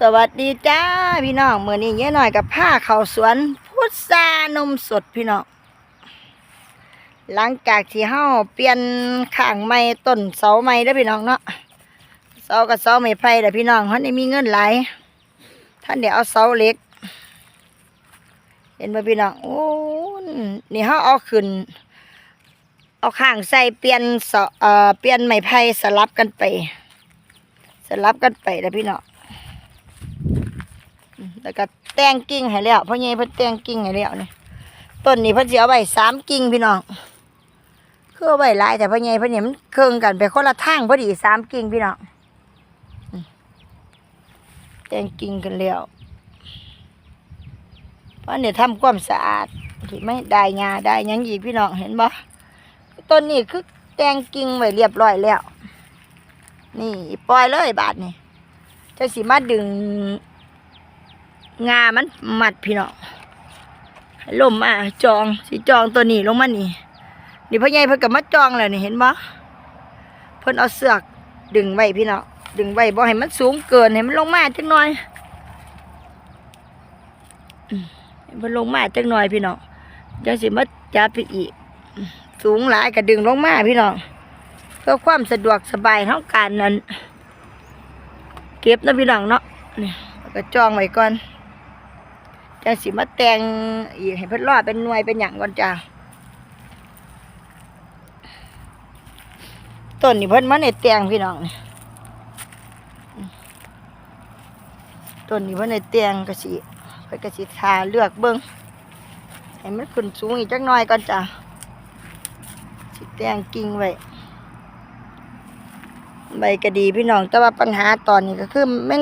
สวัสดีจ้าพี่น้องเมื่อนี้เย้หน่อยกับผ้าเขาสวน พุทรานมสดพี่น้องหลังจากที่เฮาเปลี่ยนข้างไม้ต้นเสาไม้แล้วพี่น้องเนาะเสากับเสาไม้ไผ่แล้วพี่น้องเขาได้มีเงินหลายท่านเดี๋ยวเอาเสาเล็ก เห็นไหมพี่น้องโอ้นี่เฮาเอาขึ้น เอาข้างใส่เปลี่ยนเสาเอ่อเปลี่ยนไม้ไผ่สลับกันไป สลับกันไปแล้วพี่น้อง แล้วก็แต่งกิ่งให้แล้วพ่อใหญ่เพิ่นแต่งกิ่งให้แล้วนี่ต้นนี้เพิ่นสิเอาไว้สามกิ่งพี่น้องคือเอาไว้หลายแต่พ่อใหญ่เพิ่นเนี่ยมันเคืองกันไปคนละทางพอดีสามกิ่งพี่น้องแต่งกิ่งกันแล้วเพราะเนี่ยทำความสะอาดที่ไม่ได้งาได้ยังอีกพี่น้องเห็นบ่ต้นนี้คือแต่งกิ่งไว้เรียบร้อยแล้ว นี่ปล่อยเลยบาทนี่จะสิมาดึง งามันมัดพี่น้องให้ลมมาจองสิจองตัวนี้ลงมานี่ นี่พ่อใหญ่เพิ่นก็มาจองแล้วนี่เห็นบ่เพิ่นเอาเสือกดึงไว้พี่น้องดึงไว้บ่ให้มันสูงเกินให้มันลงมาจักหน่อยเพิ่นลงมาจักหน่อยพี่น้องจังสิมาจับไปอีกอืมสูงหลายก็ดึงลงมาพี่น้องเพื่อความสะดวกสบายเท่าการนั้น เก็บนะพี่น้องเนาะนี่ก็จองไว้ก่อน จังสิมาแต่งอีกให้เพิ่นรอดเป็นหน่วยเป็นหยังก่อนจ้าต้นนี่เพิ่นมาในแต่งพี่น้องนี่ต้นนี่เพิ่นในแต่งก็สิเพิ่นก็สิทาเลือกเบิ่งให้มันขึ้นสูงอีกจักหน่อยก่อนจ้าสิแต่งกิ่งไว้ใบก็ดีพี่น้องแต่ว่าปัญหาตอนนี้ก็คือแมง